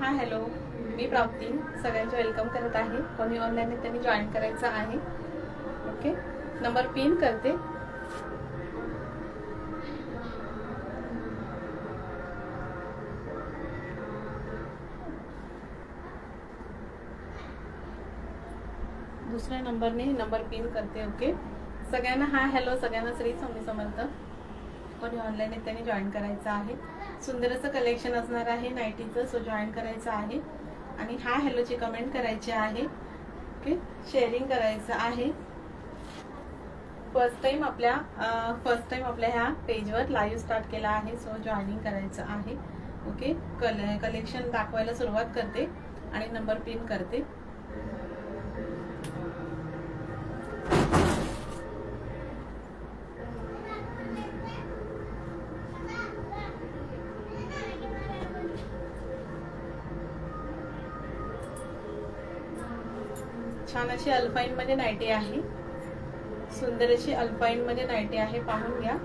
हा हॅलो. मी प्राप्ती. सगळ्यांचे वेलकम करत आहे. कोणी ऑनलाईन त्यांनी जॉईन करायचं आहे. ओके नंबर पिन करते. दुसऱ्या नंबरने नंबर पिन करते ओके सगळ्यांना हा हॅलो. सगळ्यांना श्री स्वामी समर्थ. कोणी ऑनलाईन त्यांनी जॉईन करायचं आहे. सुंदर असं कलेक्शन असणार आहे. नाईटीचं सो जॉईन करायचं आहे. आणि हा हॅलोची कमेंट करायची आहे. ओके शेअरिंग करायचं आहे. फर्स्ट टाइम आपल्या फर्स्ट टाइम आपल्या ह्या पेजवर लाईव्ह स्टार्ट केला आहे. सो जॉईनिंग करायचं आहे. ओके कले कलेक्शन दाखवायला सुरुवात करते. आणि नंबर पिन करते. अशी अल्पाईन मध्ये नाईटी आहे. सुंदर अशी अल्पाईन मध्ये नाईटी आहे. पाहून घ्या.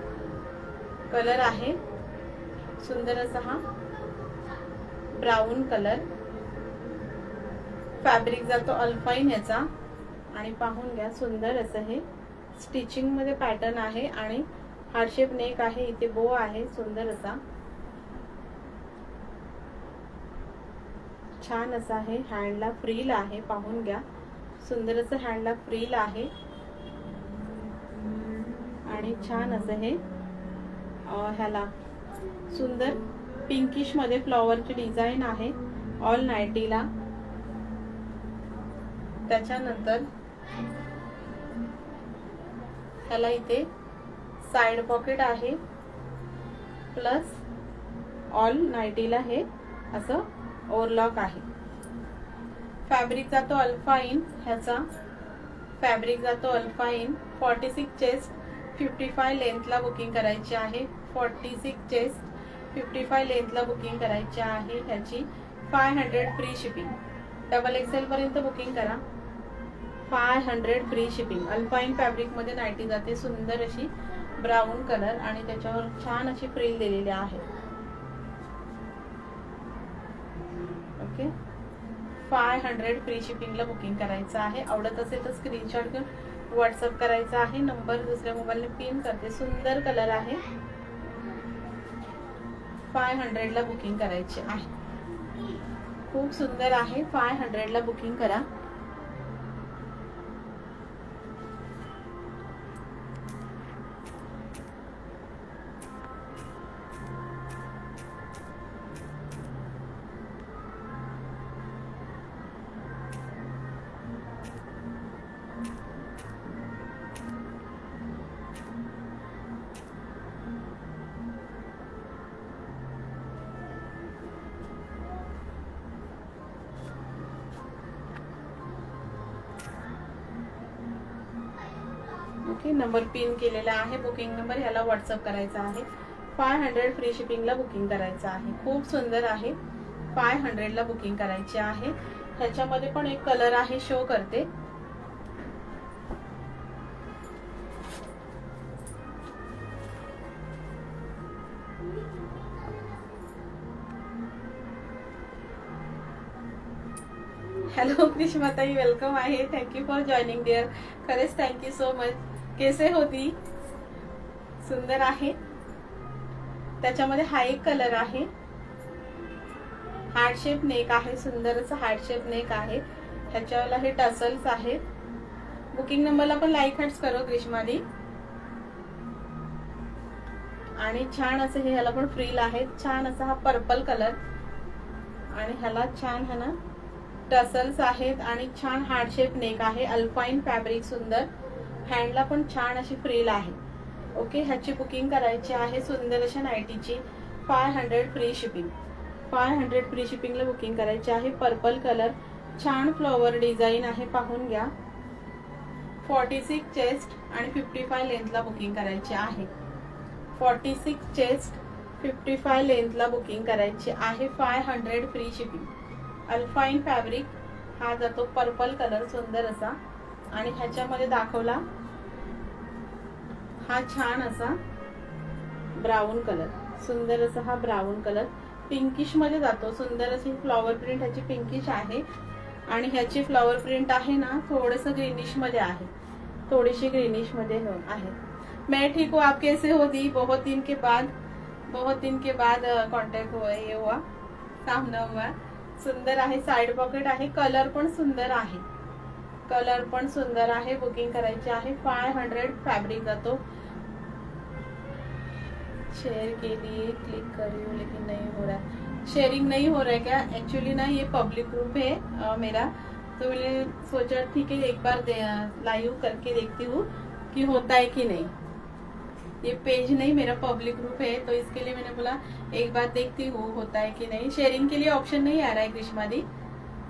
कलर आहे. सुंदर असा हा. Brown colour. फॅब्रिक जातो अल्पाईन याचा. आणि पाहून घ्या सुंदर असं हे. स्टिचिंगमध्ये पॅटर्न आहे आणि हार्डशेप नेक आहे. इथे बो आहे. सुंदर असा छान असा आहे हँडला फ्रील आहे. पाहून घ्या. सुंदर असं हँडला फ्रील आहे. आणि छान असं हे ह्याला. सुंदर पिंकिशमध्ये फ्लॉवरची डिझाईन आहे ऑल नाईटीला त्याच्यानंतर ह्याला इथे साइड पॉकेट आहे प्लस ऑल नाईटीला हे असं ओवरलॉक आहे. फॅब्रिक जातो अल्फाईन ह्याचा फॅब्रिक जातो alpine forty six chest fifty five लेंथला booking करायची आहे. Forty six chest fifty five लेंथला booking करायची आहे ह्याची. Five hundred free shipping double XL पर्यंत बुकिंग करा. Five hundred free shipping alpine फॅब्रिकमध्ये nighty जाते. सुंदर अशी ब्राऊन कलर आणि त्याच्यावर छान अशी फ्रिल दिलेली आहे. फाय हंड्रेड फ्री शिपिंगला बुकिंग करायचं आहे. आवडत असेल तर स्क्रीनशॉट घेऊन व्हॉट्सअप करायचा आहे. नंबर दुसऱ्या मोबाईलने पिन करते. सुंदर कलर आहे. फाय हंड्रेडला बुकिंग करायची आहे. खूप सुंदर आहे. फाय हंड्रेडला बुकिंग करा. ओके नंबर पिन केलेला आहे. बुकिंग नंबर ह्याला व्हॉट्सअप करायचा आहे. फाय हंड्रेड फ्री शिपिंगला बुकिंग करायचं आहे. खूप सुंदर आहे. फाय हंड्रेडला बुकिंग करायची आहे. ह्याच्यामध्ये पण एक कलर आहे शो करते. हॅलो कृष्माताई वेलकम आहे. Thank you for joining dear खरेच थँक्यू सो मच केसे होती. सुंदर आहे. त्याच्यामध्ये हा एक कलर आहे. हार्ट शेप नेक आहे सुंदर असं हार्ट शेप नेक आहे. ह्याच्यावर हे टसल्स आहेत. बुकिंग नंबरला पण लाईक हट्स करो ग्रीष्मादी. आणि छान असं हे ह्याला पण फ्रील आहे छान असा हा पर्पल कलर आणि ह्याला छान ह्या ना टसल्स आहेत. आणि छान हार्ड शेप नेक आहे. अल्पाईन फॅब्रिक सुंदर. हँडला पण छान अशी फ्रील आहे. ओके ह्याची बुकिंग करायची आहे सुंदर अशा नाईटीची five hundred free shipping five hundred free शिपिंगला booking करायची आहे. पर्पल कलर छान फ्लॉवर डिझाईन आहे पाहून घ्या. फॉर्टी सिक्स चेस्ट आणि फिफ्टी फाय लेंथला बुकिंग करायची आहे. Forty six chest fifty five लेंथला booking करायची आहे. Five hundred free shipping alpine fabric हा जातो पर्पल कलर सुंदर असा. आणि ह्याच्यामध्ये दाखवला हा छान असा ब्राऊन कलर. सुंदर असा हा ब्राऊन कलर. पिंकिशमध्ये जातो. सुंदर अशी फ्लॉवर प्रिंट ह्याची पिंकिश आहे. आणि ह्याची फ्लॉवर प्रिंट आहे ना थोडस ग्रीनिशमध्ये आहे. थोडीशी ग्रीनिशमध्ये आहे. मैं ठीक हूँ आप कैसे हो दी? बहुत दिन के बाद बहुत दिन के बाद कॉन्टॅक्ट हुआ ये हुआ. सामना हुआ. सुंदर आहे. साइड पॉकेट आहे. कलर पण सुंदर आहे. कलर पण सुंदर आहे बुकिंग करायची आहे. फाय हंड्रेड फैब्रिक जातो. शेअर के लिए क्लिक करी हूँ लेकिन नहीं हो रहा है शेयरिंग नहीं हो रहा है क्या एक्चुअली ना ये पब्लिक ग्रुप है मेरा. तो मैंने सोचा ठीक है एक बार लाइव करके देखती हूँ कि होता है कि नहीं. ये पेज नहीं मेरा पब्लिक ग्रुप है तो इसके लिए मैंने बोला एक बार देखती हूँ होता है कि नहीं. शेयरिंग के लिए ऑप्शन नहीं आ रहा है ग्रीष्मा दी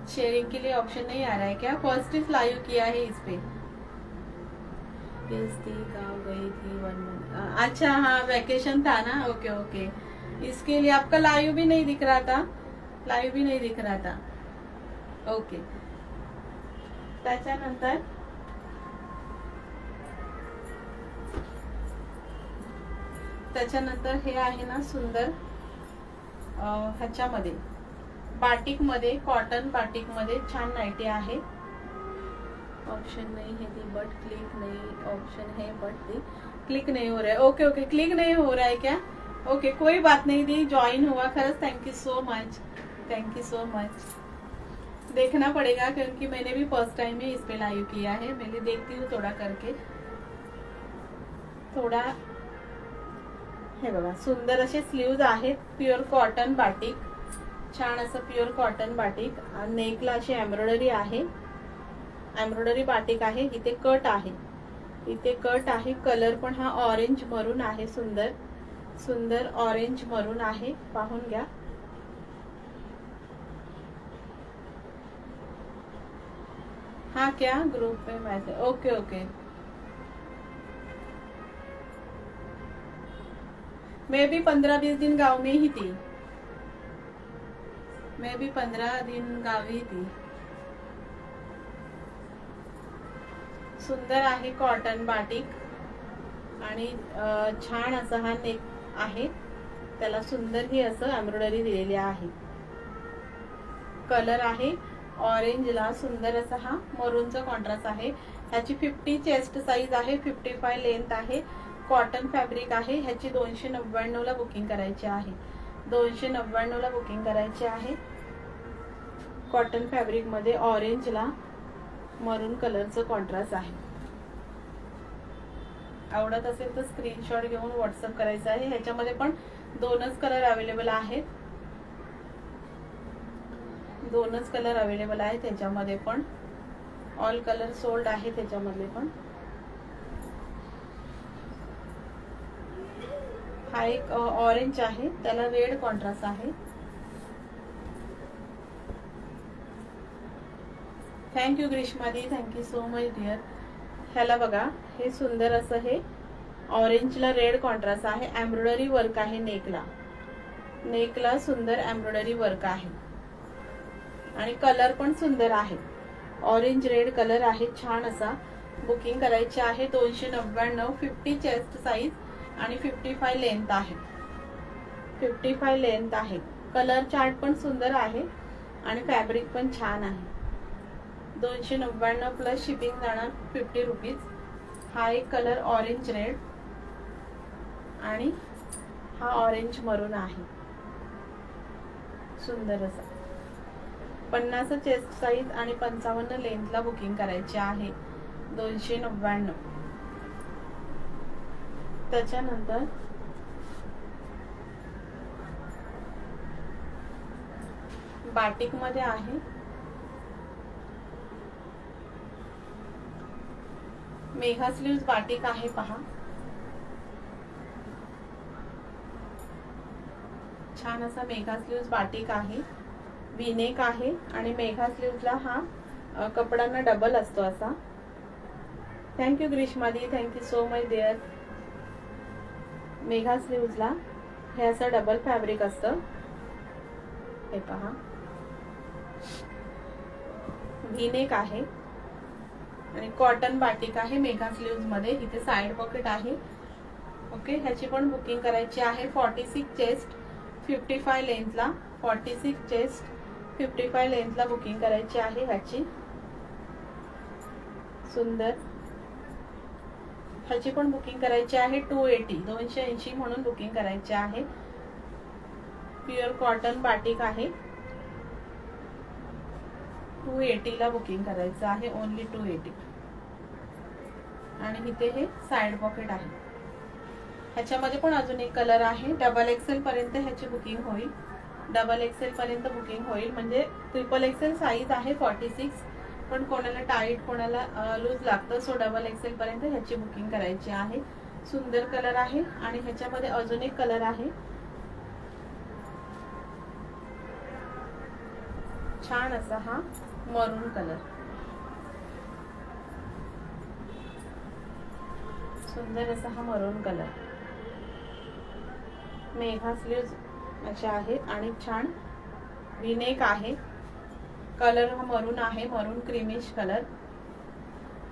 शेयरिंग के लिए ऑप्शन नहीं आ रहा है क्या? पॉजिटिव लाइव किया है इस पे। गाँव गई थी वन मंथ अच्छा हाँ वैकेशन था ना? ओके ओके इसके लिए आपका लाइव भी नहीं दिख रहा था? लाइव भी नहीं दिख रहा था। ओके त्याच्यानंतर त्याच्यानंतर हे आहे ना सुंदर ह्याच्यामध्ये. बाटिकमध्ये कॉटन बाटिकमध्ये छान नाईटी आहे. ऑप्शन नहीं है दी बट क्लिक नहीं. ऑप्शन है बट दी क्लिक नहीं हो रहा है. ओके ओके क्लिक नहीं हो रहा है क्या? ओके कोई बात नहीं दी. ज्वाइन हुआ खरच. Thank you so much thank you so much देखना पड़ेगा क्योंकि मैंने भी फर्स्ट टाइम ही इस पे लाइव किया है. मैंने देखती हूँ थोड़ा करके. थोडा हे बघा सुंदर असे स्लीव्ज आहेत. प्युअर कॉटन बाटिक छान असं प्युअर कॉटन बाटिक नेकला अशी एम्ब्रॉयडरी आहे. एम्ब्रॉयडरी बाटिक आहे. इथे कट आहे. इथे कट आहे. कलर पण हा ऑरेंज मरून आहे सुंदर. सुंदर ऑरेंज मरून आहे. पाहून घ्या. हा क्या ग्रुप पे message okay okay maybe पंधरा वीस दिन गाव में ही थी मैं भी पंद्रह दिन गावी थी सुंदर आहे कॉटन बाटिक आणि छान असा हा नेक आहे. त्याला सुंदर ही असं एम्ब्रॉयडरी दिलेली आहे. कलर आहे ऑरेंजला सुंदर असा हा मरूनचा कॉन्ट्रास्ट आहे. ह्याची फिफ्टी चेस्ट साईज आहे फिफ्टी फाय लेंथ आहे. कॉटन फॅब्रिक आहे ह्याची दोनशे नव्याण्णवला बुकिंग करायची आहे. दोनशे नव्याण्णवला बुकिंग करायची आहे. कॉटन फॅब्रिकमध्ये ऑरेंजला मरून कलरचं कॉन्ट्रास्ट आहे. आवडत असेल तर स्क्रीनशॉट घेऊन व्हॉट्सअप करायचं आहे. ह्याच्यामध्ये पण दोनच कलर अवेलेबल आहेत. दोनच कलर अवेलेबल आहेत. त्याच्यामध्ये पण ऑल कलर सोल्ड आहे त्याच्यामध्ये पण. हा एक ऑरेंज आहे. त्याला रेड कॉन्ट्रास्ट आहे. Thank you ग्रीष्मादी thank you so much dear ह्याला बघा हे सुंदर असं हे ऑरेंजला रेड कॉन्ट्रास्ट आहे. एम्ब्रॉयडरी वर्क आहे नेकला. नेकला सुंदर एम्ब्रॉयडरी वर्क आहे. आणि कलर पण सुंदर आहे. ऑरेंज रेड कलर आहे. छान असा. बुकिंग करायची आहे. दोनशे नव्याण्णव फिफ्टी चेस्ट साईज आणि फिफ्टी फाय लेंथ आहे. फिफ्टी फाय लेंथ आहे. कलर चार्ट पण सुंदर आहे. आणि फॅब्रिक पण छान आहे. दोनशे नव्याण्णव प्लस शिपिंग जाणार फिफ्टी रुपीज हा एक कलर ऑरेंज रेड आणि हा ऑरेंज मरून आहे. सुंदर असा. पन्नास चेस्ट साईज आणि पंचावन्न लेंथला बुकिंग करायची आहे. दोनशे नव्याण्णव. त्याच्यानंतर बाटिकमध्ये आहे. मेघा स्लीव्ज बाटिक आहे पहा. छान असा मेघा स्लीव्ज बाटिक आहे. विनेक आहे आणि मेघा स्लीव्जला हा कपड्यांना कपडांना डबल असतो असा. Thank you ग्रीष्मादी. Thank you so much dear Megha स्लीव्जला हे असं डबल फॅब्रिक असतं. हे पहा. व्हीनेक आहे. आणि कॉटन बाटिक आहे मेघा स्लीव्हमध्ये. इथे साईड पॉकेट आहे. ओके ह्याची पण बुकिंग करायची आहे. Forty six chest fifty five लेंथला forty six chest fifty five लेंथला booking करायची आहे ह्याची. सुंदर. ह्याची पण बुकिंग करायची आहे टू एटी दोनशे ऐंशी म्हणून बुकिंग करायची आहे. प्युअर कॉटन बाटिक आहे. टू एटीला बुकिंग करायचं आहे ओनली टू एटी आणि इथे हे साइड पॉकेट आहे. ह्याच्यामध्ये पण अजून एक कलर आहे. डबल एक्सेल पर्यंत ह्याची बुकिंग होईल. डबल एक्सेल पर्यंत बुकिंग होईल. म्हणजे ट्रिपल एक्सेल साईज आहे फॉर्टी सिक्स पण कोणाला टाईट कोणाला लूज लागतं सो डबल एक्सेल पर्यंत ह्याची बुकिंग करायची आहे. सुंदर कलर आहे आणि ह्याच्यामध्ये अजून एक कलर आहे. छान असा हा. मरून कलर सुंदर असा हा मरून कलर मेघा स्लीव्ह अशा आहेत आणि छान विनेक आहे. कलर हा मरून आहे मरून क्रीमिश कलर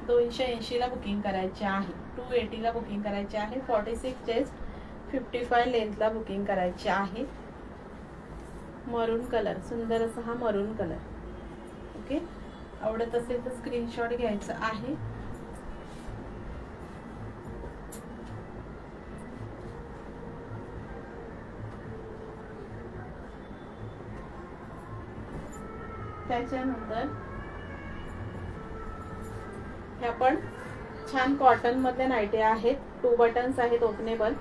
दोनशे ऐंशीला बुकिंग करायचे आहे. टू एटीला बुकिंग करायचे आहे. Forty six chest fifty five लेंथला booking करायचे आहे. मरून कलर सुंदर असा हा मरून कलर ओके? आवडत असेल तर स्क्रीनशॉट घ्यायचा आहे. त्याच्यानंतर ह्या पण छान कॉटन मधल्या नाईटी आहेत. टू बटन्स आहेत ओपनेबल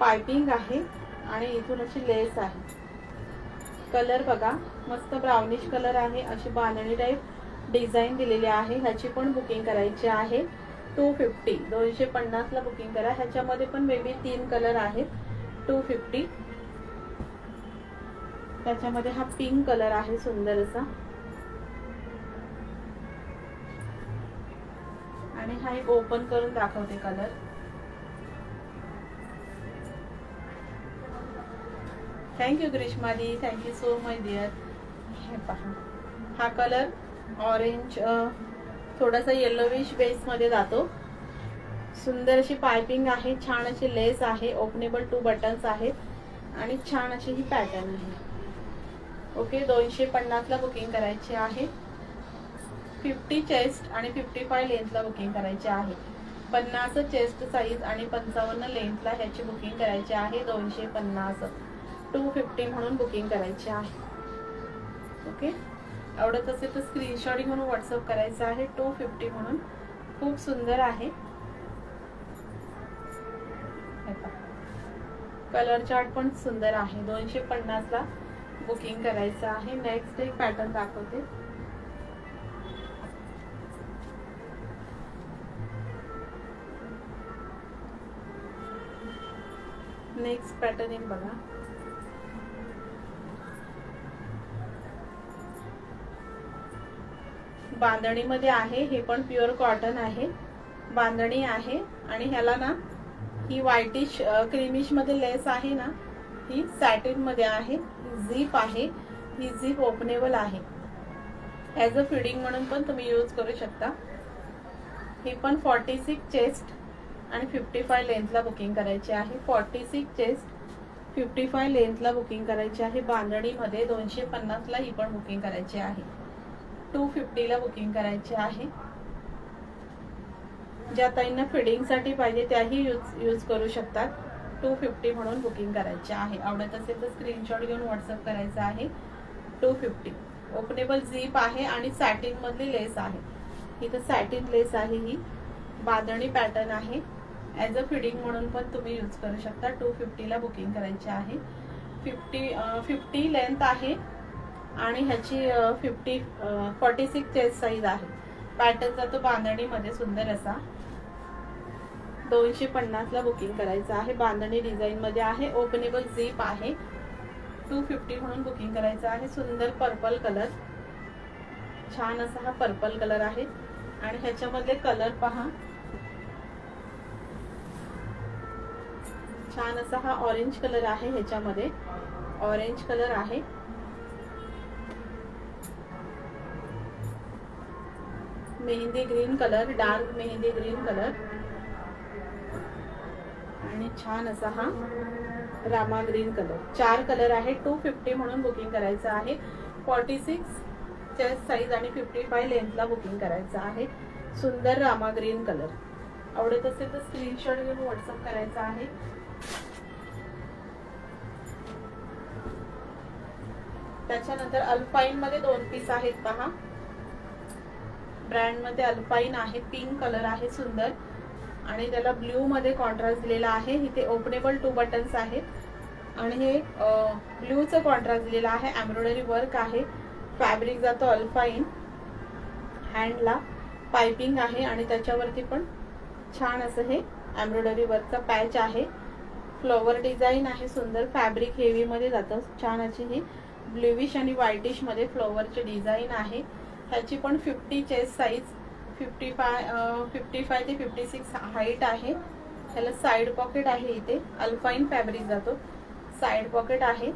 पायपिंग आहे आणि इथून अशी लेस आहे. कलर बघा. मस्त ब्राउनिश कलर आहे अशी बांधणी टाईप डिझाईन दिलेली आहे. ह्याची पण बुकिंग करायची आहे. टू फिफ्टी दोनशे पन्नासला बुकिंग करा. ह्याच्यामध्ये पण मे बी तीन कलर आहेत. टू फिफ्टी त्याच्यामध्ये हा पिंक कलर आहे सुंदर असा आणि हा एक ओपन करून दाखवते colour thank you Grishmali thank you so much dear हे पहा. हा कलर ऑरेंज थोडासा येलोविश बेसमध्ये जातो. सुंदर अशी पायपिंग आहे छान अशी लेस आहे ओपनेबल टू बटन्स आहेत आणि छान अशी ही पॅटर्न आहे. ओके दोनशे पन्नासला बुकिंग करायची आहे. फिफ्टी चेस्ट आणि फिफ्टी फाय लेंथला बुकिंग करायची आहे. पन्नास चेस्ट साईज आणि पंचावन्न लेंथला ह्याची बुकिंग करायची आहे दोनशे पन्नास. टू फिफ्टी म्हणून बुकिंग करायची आहे. ओके? आवडत असेल तर स्क्रीनशॉट घेऊन व्हॉट्सअप करायचं आहे. टू फिफ्टी म्हणून. खूप सुंदर आहे. कलर चार्ट पण सुंदर आहे. दोनशे पन्नासला बुकिंग करायचं आहे. नेक्स्ट एक पॅटर्न दाखवते. नेक्स्ट पॅटर्न एक बघा. बांधणीमध्ये आहे हे पण प्युअर कॉटन आहे. बांधणी आहे आणि ह्याला ना ही व्हायटिश क्रीमिशमध्ये लेस आहे ना ही सॅटिनमध्ये आहे झीप आहे ही झीप ओपनेबल आहे. ॲज अ फिडिंग म्हणून पण तुम्ही यूज करू शकता. ही पण फॉर्टी सिक्स चेस्ट आणि फिफ्टी फाय लेंथला बुकिंग करायची आहे. Forty six chest fifty five लेंथला booking करायची आहे. बांधणीमध्ये दोनशे पन्नासला ही पण बुकिंग करायची आहे. टू फिफ्टीला बुकिंग करायची आहे. ज्या ताईंना फिडिंगसाठी पाहिजे त्याही यूज यूज करू शकतात. टू फिफ्टी म्हणून बुकिंग करायची आहे. आवडत असेल तर स्क्रीनशॉट घेऊन व्हॉट्सअप करायचं आहे. टू फिफ्टी ओपनेबल झीप आहे आणि सॅटिन मधली लेस आहे. इथं सॅटिन लेस आहे ही. बांधणी पॅटर्न आहे. ॲज अ फिडिंग म्हणून पण तुम्ही यूज करू शकता. टू फिफ्टीला बुकिंग करायची आहे. फिफ्टी फिफ्टी लेंथ आहे. आणि ह्याची fifty forty six chest size आहे. पॅटर्नचा तो बांधणीमध्ये सुंदर असा. दोनशे पन्नासला बुकिंग करायचं आहे. बांधणी डिझाईनमध्ये आहे. ओपनेबल झीप आहे. टू फिफ्टी म्हणून बुकिंग करायचं आहे. सुंदर पर्पल कलर छान असा हा पर्पल कलर आहे. आणि ह्याच्यामधले कलर पहा. छान असा हा ऑरेंज कलर आहे ह्याच्यामध्ये. ऑरेंज कलर आहे. Mehndi green colour dark mehndi green colour. आणि छान असा हा रामा ग्रीन कलर. चार कलर आहे टू फिफ्टी म्हणून बुकिंग करायचं आहे. फॉर्टी सिक्स चेस्ट साईज आणि फिफ्टी फाय लेंथला बुकिंग करायचं आहे. सुंदर रामा ग्रीन कलर. आवडत असेल तर स्क्रीनशॉट घेऊन व्हॉट्सअप करायचा आहे. त्याच्यानंतर अल्फाईन मध्ये दोन पीस आहेत पहा. ब्रँडमध्ये अल्पाईन आहे पिंक कलर आहे सुंदर. आणि त्याला ब्ल्यूमध्ये कॉन्ट्रास्ट दिलेला आहे. इथे ओपनेबल टू बटन्स आहेत. आणि हे ब्ल्यूचं कॉन्ट्रास्ट दिलेला आहे. एम्ब्रॉयडरी वर्क आहे. फॅब्रिक जातो अल्फाईन हँडला पायपिंग आहे. आणि त्याच्यावरती पण छान असं हे एम्ब्रॉयडरी वर्कचा पॅच आहे. फ्लॉवर डिझाईन आहे सुंदर. फॅब्रिक हेवीमध्ये जातं. छान अशी ही ब्ल्युविश आणि व्हायटिशमध्ये फ्लॉवरचे डिझाईन आहे. ह्याची पण fifty chest size fifty five fifty five ते फिफ्टी सिक्स हाईट आहे. ह्याला साईड पॉकेट आहे इथे. अल्फाईन फॅब्रिक जातो. साईड पॉकेट आहे.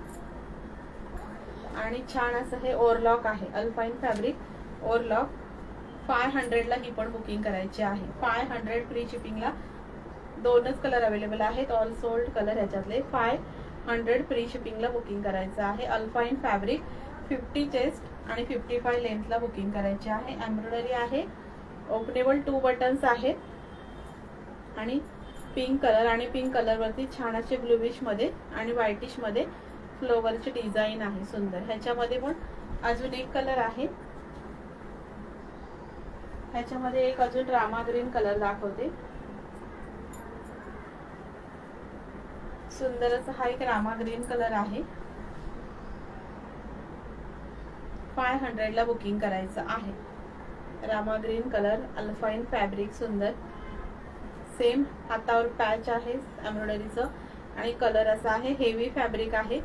आणि छान असं हे ओरलॉक आहे. अल्फाईन फॅब्रिक ओरलॉक फाय हंड्रेडला ही पण बुकिंग करायची आहे. फाय हंड्रेड फ्री शिपिंगला दोनच कलर अवेलेबल आहेत. ऑल सोल्ड कलर ह्याच्यातले. फाय हंड्रेड फ्री शिपिंगला बुकिंग करायचं आहे. अल्फाईन फॅब्रिक फिफ्टी चेस्ट आणि फिफ्टी फाय लेंथला बुकिंग करायची आहे. एम्ब्रॉयडरी आहे. ओपनेबल टू बटन्स आहेत. आणि पिंक कलर आणि पिंक कलरवरती छान असे ब्लूविशमध्ये आणि व्हाईटिशमध्ये फ्लोवरची डिझाईन आहे सुंदर. ह्याच्यामध्ये पण अजून एक कलर आहे. ह्याच्यामध्ये एक अजून ड्रामा ग्रीन कलर दाखवते. सुंदर असा हा एक रामा ग्रीन कलर आहे. फाय हंड्रेडला बुकिंग करायचं आहे. Rama green colour alpine fabric सुंदर. सेम हातावर पॅच आहे एम्ब्रॉयडरीचं आणि कलर असा आहे हेवी फॅब्रिक आहे.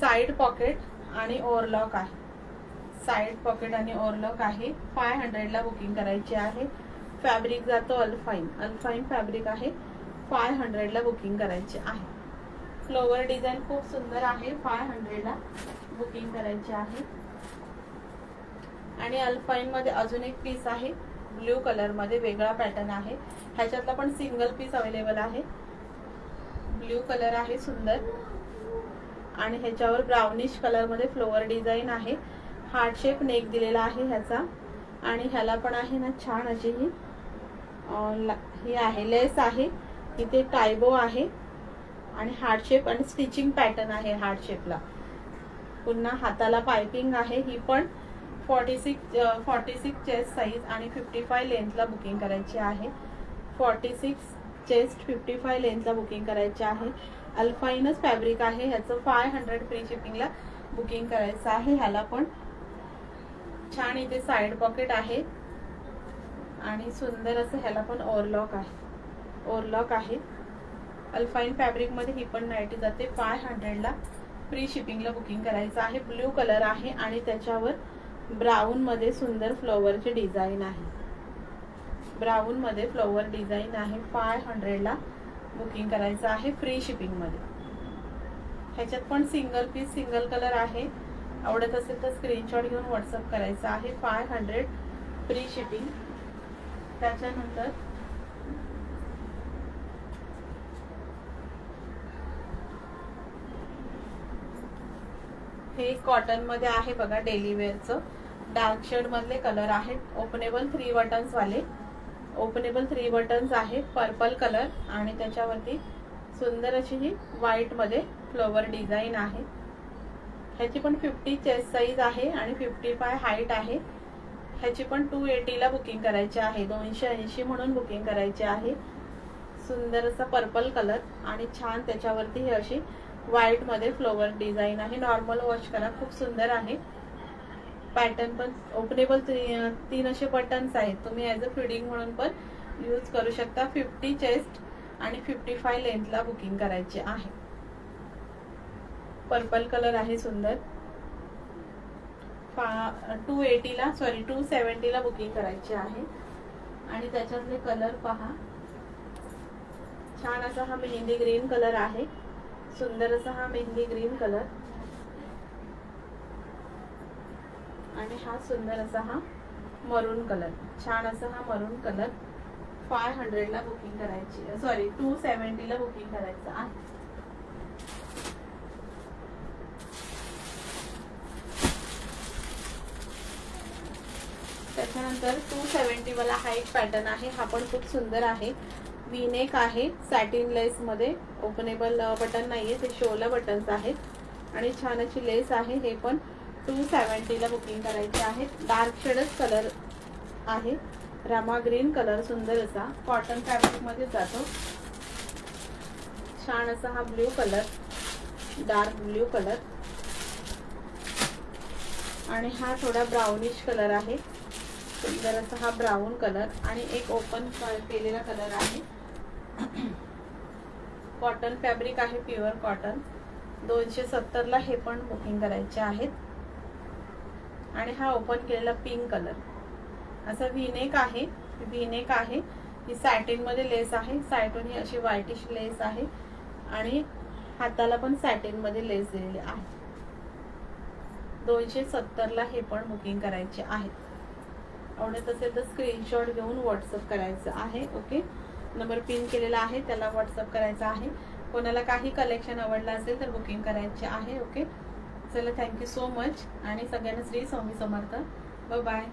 साईड पॉकेट आणि ओवरलॉक आहे. साईड पॉकेट आणि ओरलॉक आहे. फाय हंड्रेडला बुकिंग करायची आहे. फॅब्रिक जातो अल्फाईन अल्फाईन फॅब्रिक आहे. फाय हंड्रेडला बुकिंग करायची आहे. फ्लोवर डिझाईन खूप सुंदर आहे. फाय हंड्रेडला बुकिंग करायची आहे. आणि अल्फाईन मध्ये अजून एक पीस आहे. ब्ल्यू कलरमध्ये वेगळा पॅटर्न आहे. ह्याच्यातला पण सिंगल पीस अवेलेबल आहे. ब्ल्यू कलर आहे सुंदर. आणि ह्याच्यावर ब्राउनिश कलरमध्ये फ्लोअर डिझाईन आहे. हार्ट शेप नेक दिलेला आहे ह्याचा. आणि ह्याला पण आहे ना छान अशी ही हे ही आहे लेस आहे. इथे टायबो आहे. आणि हार्ट शेप आणि स्टिचिंग पॅटर्न आहे हार्ट शेपला पुन्हा हाताला पायपिंग आहे ही पण. Forty six forty six chest size आणि फिफ्टी फाय लेंथला बुकिंग करायची आहे. Forty six chest fifty five लेंथला booking करायची आहे. अल्फाईनच फॅब्रिक आहे. ह्याचं फाय हंड्रेड फ्री शिपिंगला बुकिंग करायचं आहे. ह्याला पण छान इथे साईड पॉकेट आहे. आणि सुंदर असं ह्याला पण ओरलॉक आहे. ओरलॉक आहे. अल्फाईन फॅब्रिकमध्ये ही पण नाईटी जाते. फाय हंड्रेडला फ्री शिपिंगला बुकिंग करायचं आहे. ब्ल्यू कलर आहे आणि त्याच्यावर ब्राऊन मध्ये सुंदर फ्लॉवरचे डिझाईन आहे. ब्राऊन मध्ये फ्लॉवर डिझाईन आहे. फाय हंड्रेडला बुकिंग करायचं आहे फ्री शिपिंगमध्ये. ह्याच्यात पण सिंगल पीस सिंगल कलर आहे. आवडत असेल तर स्क्रीनशॉट घेऊन व्हॉट्सअप करायचा आहे. फाय हंड्रेड फ्री शिपिंग त्याच्यानंतर हे कॉटनमध्ये आहे बघा डेली वेअरचं डार्क शेड मधले कलर आहेत. ओपनेबल थ्री बटन्स वाले. ओपनेबल थ्री बटन्स आहेत. पर्पल कलर आणि त्याच्यावरती सुंदर अशी ही व्हाईटमध्ये फ्लोवर डिझाईन आहे. ह्याची पण फिफ्टी चेस्ट साईज आहे आणि फिफ्टी फाय हाईट आहे. ह्याची पण टू एटीला बुकिंग करायची आहे. दोनशे ऐंशी म्हणून बुकिंग करायची आहे. सुंदर असा पर्पल कलर आणि छान त्याच्यावरती ही अशी व्हाईटमध्ये फ्लोवर डिझाईन आहे. नॉर्मल वॉश करा. खूप सुंदर आहे. पॅटर्न पण ओपनेबल तीन असे बटन्स आहेत. तुम्ही ॲज अ फिडिंग म्हणून पण यूज करू शकता. फिफ्टी चेस्ट आणि फिफ्टी फाय लेंथला बुकिंग करायची आहे. पर्पल कलर आहे सुंदर. टू एटीला सॉरी टू सेवन्टीला बुकिंग करायची आहे. आणि त्याच्यातले कलर पहा. छान असा हा मेहंदी ग्रीन कलर आहे. सुंदर असा हा मेहंदी ग्रीन कलर आणि हा सुंदर असा हा मरून कलर छान असा हा मरून कलर फाय हंड्रेडला बुकिंग करायची. सॉरी टू सेवन्टीला बुकिंग करायचं आहे. त्याच्यानंतर टू सेवन्टी वाला हा एक पॅटर्न आहे. हा पण खूप सुंदर आहे. विनेक आहे. सॅटिन लेस मध्ये ओपनेबल बटन नाहीये. ते शोला बटन्स आहेत. आणि छान अशी लेस आहे. हे पण टू सेवन्टीला बुकिंग करायचे आहेत डार्क शेडच कलर आहे. रामा ग्रीन कलर सुंदर असा. कॉटन फॅब्रिकमध्ये जातो. छान असा हा blue colour dark blue colour आणि हा थोडा ब्राउनिश कलर आहे. सुंदर असा हा ब्राऊन कलर आणि एक ओपन केलेला कलर आहे. कॉटन फॅब्रिक आहे प्युअर कॉटन दोनशे सत्तरला हे पण बुकिंग करायचे आहेत. आणि हा ओपन केलेला पिंक कलर असा व्हीनेक आहे व्हीनेक आहे. ही सॅटिनमध्ये लेस आहे. सायटून ही अशी व्हायटिश लेस आहे. आणि हाताला पण सॅटिनमध्ये लेस दिलेली आहे. दोनशे सत्तरला हे पण बुकिंग करायचे आहेत. आवडत असेल तर स्क्रीनशॉट घेऊन व्हॉट्सअप करायचं आहे ओके नंबर पिन केलेला आहे त्याला व्हॉट्सअप करायचा आहे. कोणाला काही कलेक्शन आवडलं असेल तर बुकिंग करायचे आहे ओके चला थँक्यू सो मच आणि सगळ्यांना श्री स्वामी समर्थ. बाय